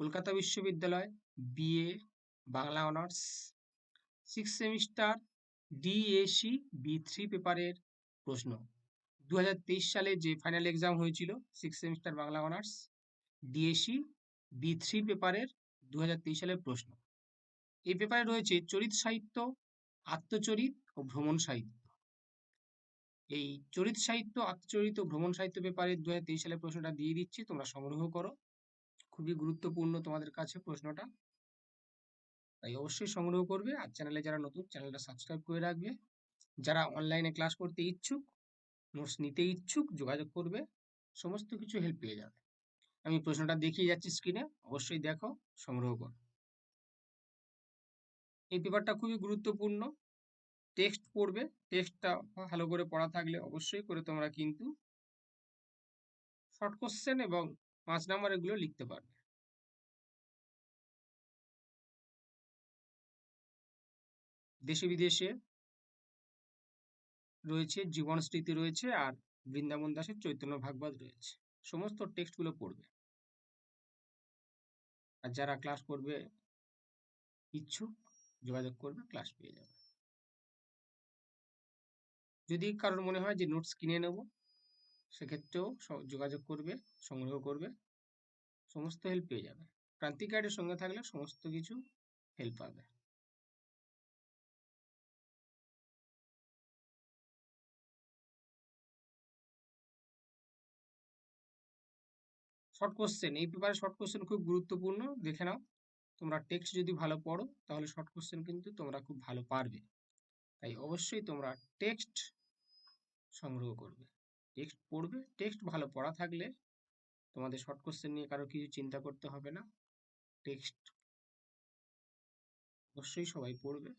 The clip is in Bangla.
কলকাতা বিশ্ববিদ্যালয় BA Bangla honours. Six semester DSC B three পেপারের প্রশ্ন। দু সালে যে ফাইনাল এক্সাম হয়েছিল six semester Bangla honours DSC B three পেপারের দু হাজার তেইশ সালের প্রশ্ন। এই পেপারে রয়েছে চরিত সাহিত্য, আত্মচরিত ও ভ্রমণ সাহিত্য। এই চরিত সাহিত্য, আত্মচরিত ভ্রমণ সাহিত্য পেপারে দু সালের প্রশ্নটা দিয়ে দিচ্ছি, তোমরা সংগ্রহ করো। খুবই গুরুত্বপূর্ণ তোমাদের কাছে প্রশ্নটা। তাই অবশ্যই সংগ্রহ করবে আর চ্যানেলে যারা নতুন, চ্যানেলটা সাবস্ক্রাইব করে রাখবে। যারা অনলাইনে ক্লাস করতে ইচ্ছুক, নোটস নিতে ইচ্ছুক, যোগাযোগ করবে, সমস্ত কিছু হেল্প পেয়ে যাবে। আমি প্রশ্নটা দেখিয়ে যাচ্ছি স্ক্রিনে অবশ্যই দেখো, সংগ্রহ করো। এই পেপারটা খুবই গুরুত্বপূর্ণ। টেক্সট পড়বে টেক্সটটা ভালো করে পড়া থাকলে অবশ্যই করে তোমরা কিন্তু শর্ট কোশ্চেন এবং পাঁচ নাম্বার এগুলো লিখতে পারবে। দেশে বিদেশে রয়েছে জীবন স্মৃতি রয়েছে আর বৃন্দাবন দাসের চৈতন্য ভাগবত রয়েছে। সমস্ত টেক্সটগুলো পড়বে। আর যারা ক্লাস করবে, ইচ্ছুক, যোগাযোগ করবে, ক্লাস পেয়ে যাবে। যদি কারোর মনে হয় যে নোটস কিনে নেব সেক্ষেত্রেও যোগাযোগ করবে, সংগ্রহ করবে, সমস্ত হেল্প পেয়ে যাবে। প্রান্তিক গাইডের সঙ্গে থাকলে সমস্ত কিছু হেল্প পাবে। শর্ট কোশ্চেন এই পেপারে শর্ট কোশ্চেন খুব গুরুত্বপূর্ণ, দেখে নাও। তোমরা টেক্সট যদি ভালো পড়ো, তাহলে শর্ট কোশ্চেন কিন্তু তোমরা খুব ভালো পারবে। তাই অবশ্যই তোমরা টেক্সট সংগ্রহ করবে। টেক্সট পড়বে। টেক্সট ভালো পড়া থাকলে তোমাদের শর্ট কোশ্চেন নিয়ে কারও কিছু চিন্তা করতে হবে না। টেক্সট অবশ্যই সবাই পড়বে।